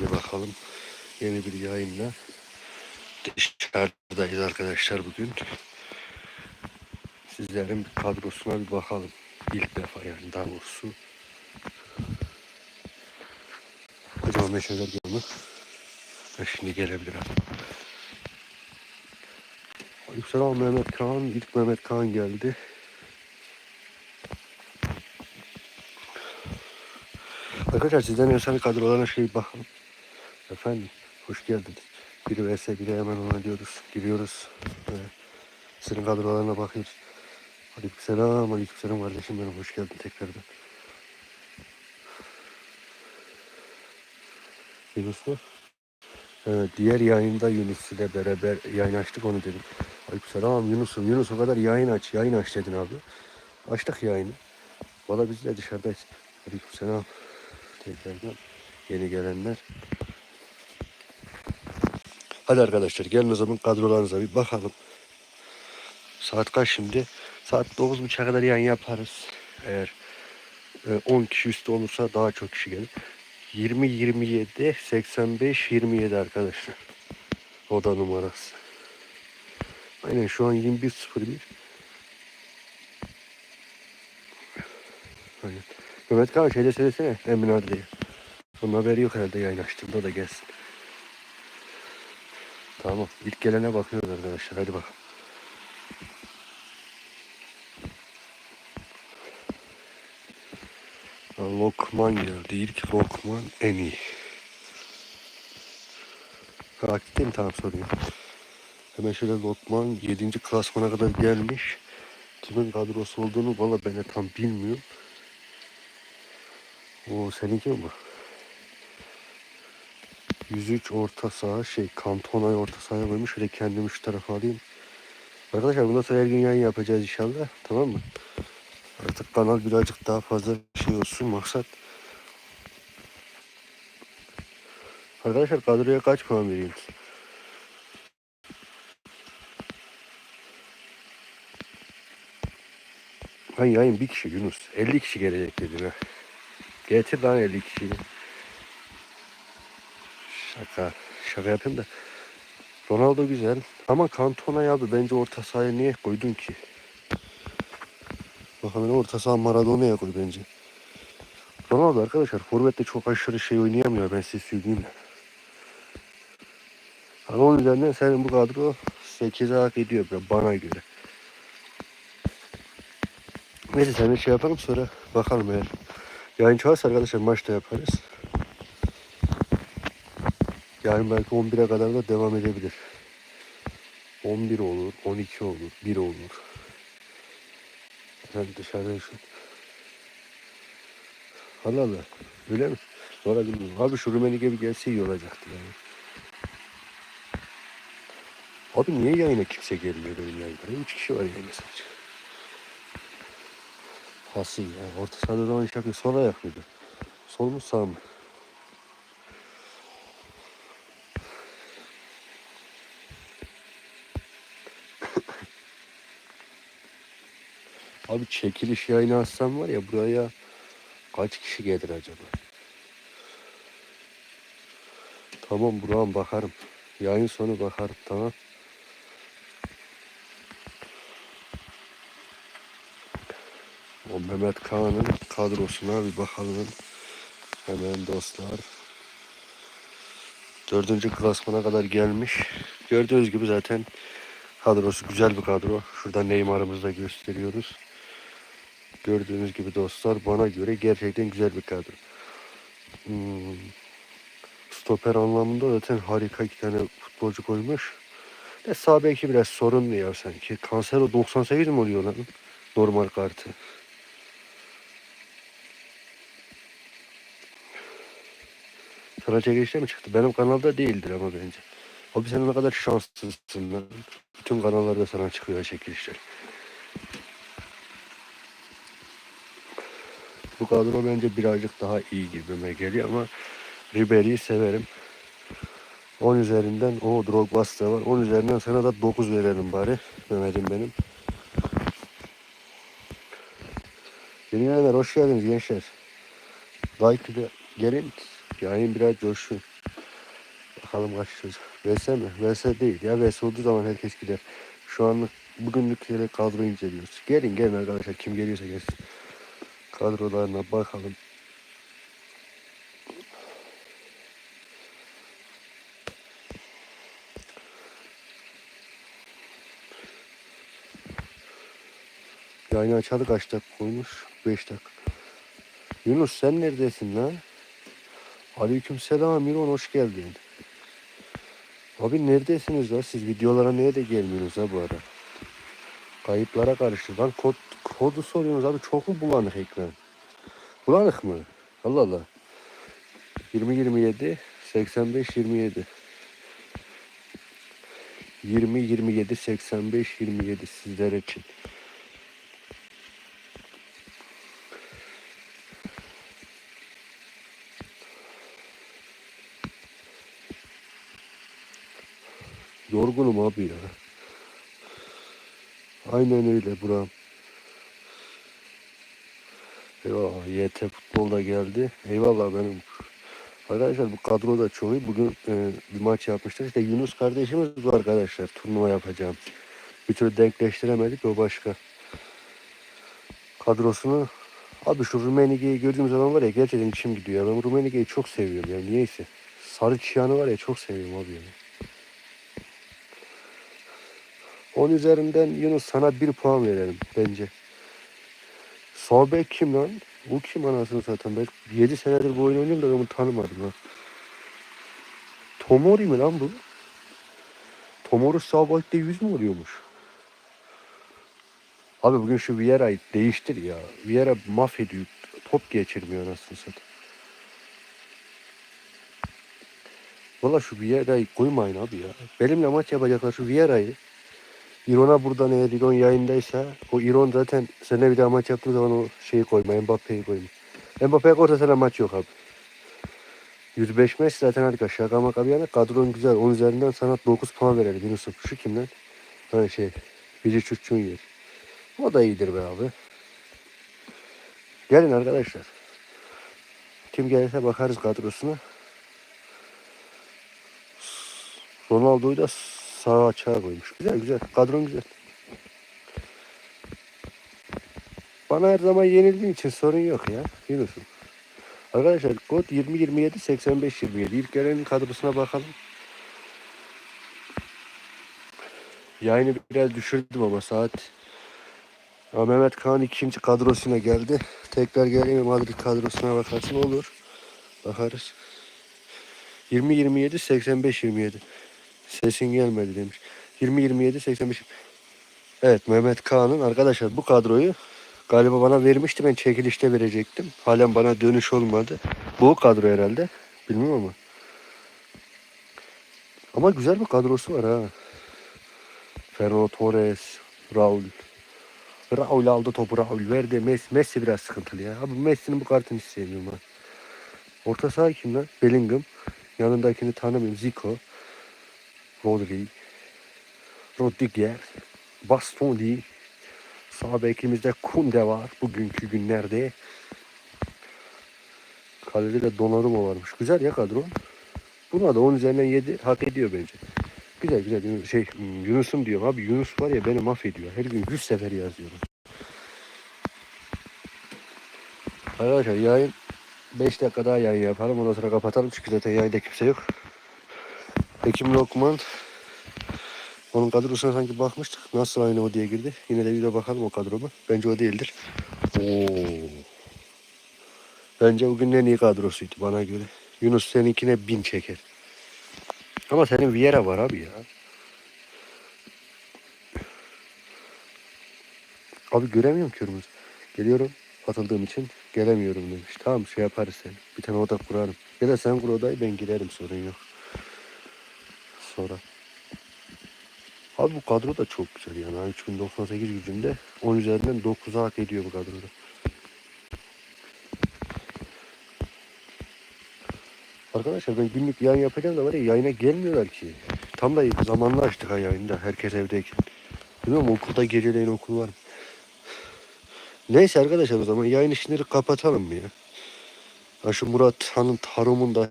Hadi bakalım. Yeni bir yayınla dışarıdayız arkadaşlar bugün. Sizlerin kadrosuna bir bakalım. İlk defa yani daha doğrusu. Meşalar geldi mi? Ha, şimdi gelebilir abi. Aleykümselam Mehmet Kaan. İlk Mehmet Kaan geldi. Arkadaşlar sizden efsane kadrolarına şey bakalım. Efendim hoş geldiniz. Biri vs biri hemen ona diyoruz. Giriyoruz. Ee, senin kadrolarına bakıyoruz. Aleykümselam, aleykümselam kardeşim benim hoş geldin tekrardan. Yunus mu? Evet, diğer yayında Yunus ile beraber yayın açtık onu dedim. Aleykümselam Yunus'um. Yunus o kadar yayın aç, yayın aç dedin abi. Açtık yayını. Valla biz de dışarıdayız. Aleykümselam. Tekrardan yeni gelenler. Hadi arkadaşlar gelin o zaman kadrolarınıza bir bakalım. Saat kaç şimdi? Saat 9.30'a kadar yayın yaparız. Eğer e, 10 kişi üstü olursa daha çok kişi gelir. 20 27 85 27 arkadaşlar. Oda numarası. Aynen şu an 21.01. Aynen. Mehmet Kağan şeyde söylesene Emin abi diye. Onun haberi yok herhalde yayın da gelsin. Tamam. ilk gelene bakıyoruz arkadaşlar. Hadi bakalım. Lokman geldi. İlk Lokman en iyi. Hakikaten mi? Tamam soruyor. Hemen şöyle Lokman 7. klasmana kadar gelmiş. Kimin kadrosu olduğunu valla ben de tam bilmiyorum. O seninki mi? 103 orta saha şey Kantona'yı orta sahaya koymuş. Şöyle kendimi şu tarafa alayım. Arkadaşlar bundan sonra her gün yayın yapacağız inşallah. Tamam mı? Artık kanal birazcık daha fazla şey olsun maksat. Arkadaşlar kadroya kaç puan veriyorsunuz? Lan yayın bir kişi Yunus. 50 kişi gelecek dedin ha. Getir lan 50 kişiyi. Şaka. Şaka yapayım da. Ronaldo güzel. Ama Cantona abi bence orta sahaya niye koydun ki? Bakalım orta saha Maradona'ya koy bence. Ronaldo arkadaşlar forvette çok aşırı şey oynayamıyor ben size söyleyeyim. Ama onun üzerinden senin bu kadro 8'e hak ediyor bana göre. Neyse sen de şey yapalım sonra bakalım eğer. Yayın çalarsa arkadaşlar maçta yaparız. Yarın belki 11'e kadar da devam edebilir. 11 olur, 12 olur, 1 olur. Ben dışarıdan şu. Allah Allah. Öyle mi? Sonra bilmiyorum. Abi şu Rumeni gibi gelse iyi olacaktı yani. Abi niye yayına kimse gelmiyor benim yayınlara? 3 kişi var yayında sadece. Hasil ya. Orta sahada zaman iş yapıyor. Sol ayak mıydı? Sol mu sağ mı? Abi çekiliş yayını açsam var ya buraya kaç kişi gelir acaba? Tamam Burak'ım bakarım. Yayın sonu bakarım tamam. O Mehmet Kağan'ın kadrosuna bir bakalım. Hemen dostlar. Dördüncü klasmana kadar gelmiş. Gördüğünüz gibi zaten kadrosu güzel bir kadro. Şurada Neymar'ımızı da gösteriyoruz. Gördüğünüz gibi dostlar bana göre gerçekten güzel bir kadro. Hmm. Stoper anlamında zaten harika iki tane futbolcu koymuş. E sağ beki biraz sorunlu ya sanki. Cancelo 98 mi oluyor lan? Normal kartı. Sana çekilişte mi çıktı? Benim kanalda değildir ama bence. Abi sen ne kadar şanslısın lan. Bütün kanallarda sana çıkıyor çekilişler. Bu kadro bence birazcık daha iyi gibime geliyor ama Ribery'i severim. 10 üzerinden o Drogba'sı da var. 10 üzerinden sana da 9 verelim bari. Mehmet'im benim. Yeni gelenler hoş geldiniz gençler. Like ile gelin. Yayın biraz coşsun. Bakalım kaç olacak. VS mi? VS değil ya. VS olduğu zaman herkes gider. Şu anlık bugünlük şöyle kadro inceliyoruz. Gelin gelin arkadaşlar. Kim geliyorsa gelsin. Kadrolarına bakalım. Yayını açalı kaç dakika koymuş? 5 dakika. Yunus sen neredesin lan? Aleyküm selam Miron hoş geldin. Abi neredesiniz la? Siz videolara niye de gelmiyorsunuz ha bu ara? Kayıplara karıştı. Lan kod, kodu soruyorsunuz abi çok mu bulanık ekran? Bulanık mı? Allah Allah. 20 27 85 27 20 27 85 27 sizler için. Yorgunum abi ya. Aynen öyle buram. Eyvallah YT futbol da geldi. Eyvallah benim. Arkadaşlar bu kadro da çok iyi. Bugün e, bir maç yapmışlar. İşte Yunus kardeşimiz var arkadaşlar. Turnuva yapacağım. Bir türlü denkleştiremedik o başka. Kadrosunu Abi şu Rumenige'yi gördüğüm zaman var ya gerçekten içim gidiyor. ya. Ben Rumenige'yi çok seviyorum ya niyeyse. Sarı çiyanı var ya çok seviyorum abi yani. 10 üzerinden Yunus sana bir puan verelim bence. Sobek kim lan? Bu kim anasını zaten ben 7 senedir bu oyunu oynuyorum da bunu tanımadım ha. Tomori mi lan bu? Tomori Sobek'te 100 mü oluyormuş? Abi bugün şu Vieira'yı değiştir ya. Vieira mahvediyor. Top geçirmiyor anasını satayım. Valla şu Vieira'yı koymayın abi ya. Benimle maç yapacaklar şu Vieira'yı. İron'a buradan eğer İron yayındaysa o İron zaten seninle bir daha maç yaptığı zaman o şeyi koyma Mbappe'yi koyma. Mbappe'ye koysa sana maç yok abi. 105 Messi zaten harika. Şaka maka bir yana kadron güzel. 10 üzerinden sana 9 puan verelim Yunus'um. Şu kim lan? Ha şey. Bici Çuççun yer. O da iyidir be abi. Gelin arkadaşlar. Kim gelirse bakarız kadrosuna. Ronaldo'yu da sağ açığa koymuş. Güzel güzel. Kadron güzel. Bana her zaman yenildiğin için sorun yok ya. Yunus'um. Arkadaşlar kod 20 27 85 27. İlk gelenin kadrosuna bakalım. Yayını biraz düşürdüm ama saat ya Mehmet Kaan ikinci kadrosuna geldi. Tekrar geleyim Madrid kadrosuna bakarsın olur. Bakarız. 20 27 85 27. Sesin gelmedi demiş. 20 27 85. Evet Mehmet Kaan'ın arkadaşlar bu kadroyu galiba bana vermişti ben çekilişte verecektim. Halen bana dönüş olmadı. Bu kadro herhalde. Bilmiyorum ama. Ama güzel bir kadrosu var ha. Ferro Torres, Raul. Raul aldı topu Raul verdi. Messi, Messi biraz sıkıntılı ya. Abi Messi'nin bu kartını hiç sevmiyorum ben. Orta saha kim lan? Bellingham. Yanındakini tanımıyorum. Zico. Rodri. Rodriguez. Bastoni. Sağ bekimizde Kunde var. Bugünkü günlerde. Kalede de Donnarumma varmış. Güzel ya kadro. Buna da 10 üzerinden 7 hak ediyor bence. Güzel güzel. Şey Yunus'um diyorum abi. Yunus var ya beni mahvediyor. Her gün 100 sefer yazıyorum. Arkadaşlar yayın 5 dakika daha yayın yapalım. Ondan sonra kapatalım. Çünkü zaten yayında kimse yok. Ekim Lokman onun kadrosuna sanki bakmıştık. Nasıl aynı o diye girdi. Yine de bir de bakalım o kadro mu? Bence o değildir. Oo. Bence bugün en iyi kadrosuydu bana göre. Yunus seninkine bin çeker. Ama senin Vieira var abi ya. Abi göremiyorum kırmızı. Geliyorum atıldığım için gelemiyorum demiş. Tamam şey yaparız sen. Bir tane oda kurarım. Ya da sen kur odayı ben girerim sorun yok. Sonra. Abi bu kadro da çok güzel yani. Yani 3098 gücünde 10 üzerinden 9'a hak ediyor bu kadroda. Arkadaşlar ben günlük yayın yapacağım da var ya yayına gelmiyorlar ki. Tam da zamanlı açtık ha yayında herkes evdeyken. Bilmiyorum okulda geceleyin okul var? Neyse arkadaşlar o zaman yayın işini kapatalım mı ya? Ha şu Murat Han'ın Tarum'un da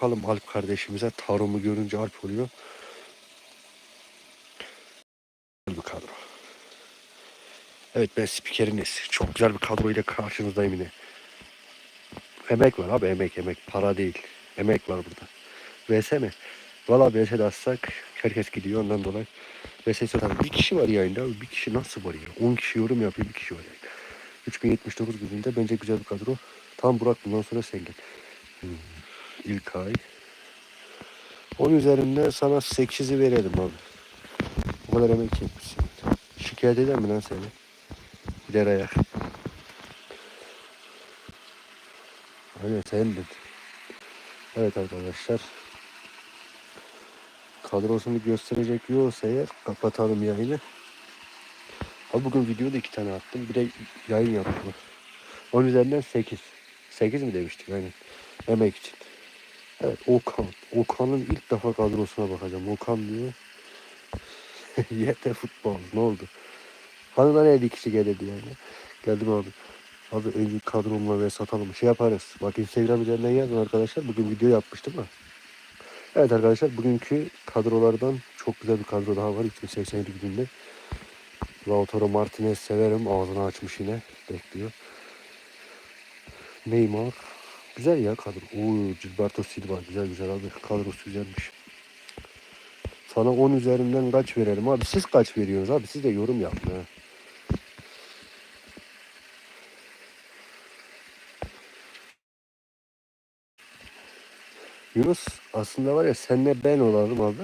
Bakalım Alp kardeşimize. Taromu görünce Alp oluyor. Güzel bir kadro. Evet ben spikeriniz. Çok güzel bir kadroyla karşınızdayım yine. Emek var abi emek emek. Para değil. Emek var burada. VS mi? Valla VS de atsak herkes gidiyor ondan dolayı. VS satalım. Bir kişi var yayında abi. Bir kişi nasıl var ya? 10 kişi yorum yapıyor bir kişi var yayında. 3079 gününde bence güzel bir kadro. Tam Burak bundan sonra sen gel. Hmm. İlk ay. 10 üzerinden sana 8'i verelim abi. O kadar emek çekmişsin. Şikayet eder mi lan seni? Gider ayak. Aynen sendin. Evet arkadaşlar. Kadrosunu gösterecek yoksa eğer kapatalım yayını. Abi bugün videoda iki tane attım. Bir de yayın yaptım. 10 üzerinden 8. 8 mi demiştik aynen. Emek için. Evet Okan. Okan'ın ilk defa kadrosuna bakacağım. Okan diyor. Yeter futbol. Ne oldu? Hani da neydi kişi gelirdi yani. Geldim abi. Abi önce kadromla ve satalım. Şey yaparız. Bak Instagram üzerinden yazın arkadaşlar. Bugün video yapmıştım ha. Evet arkadaşlar bugünkü kadrolardan çok güzel bir kadro daha var. 2087 günde. Lautaro Martinez severim. Ağzını açmış yine. Bekliyor. Neymar. Güzel ya kadro. Oo, Gilberto Silva. Güzel güzel abi. Kadrosu güzelmiş. Sana 10 üzerinden kaç verelim abi? Siz kaç veriyorsunuz abi? Siz de yorum yapın ha. Yunus aslında var ya senle ben olalım abi.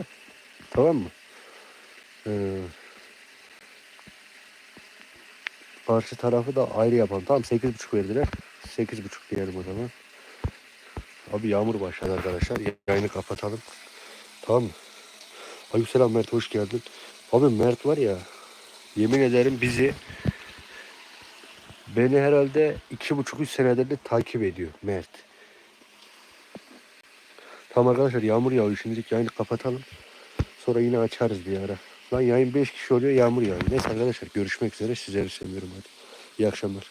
Tamam mı? Ee, karşı tarafı da ayrı yapalım. Tamam 8.5 verdiler. 8.5 diyelim o zaman. Abi yağmur başladı arkadaşlar. Yayını kapatalım. Tamam mı? Aleykümselam Mert hoş geldin. Abi Mert var ya yemin ederim bizi beni herhalde iki buçuk üç senedir de takip ediyor Mert. Tamam arkadaşlar yağmur yağıyor. Şimdilik yayını kapatalım. Sonra yine açarız bir ara. Lan yayın 5 kişi oluyor yağmur yağıyor. Neyse arkadaşlar görüşmek üzere. Sizleri seviyorum hadi. İyi akşamlar.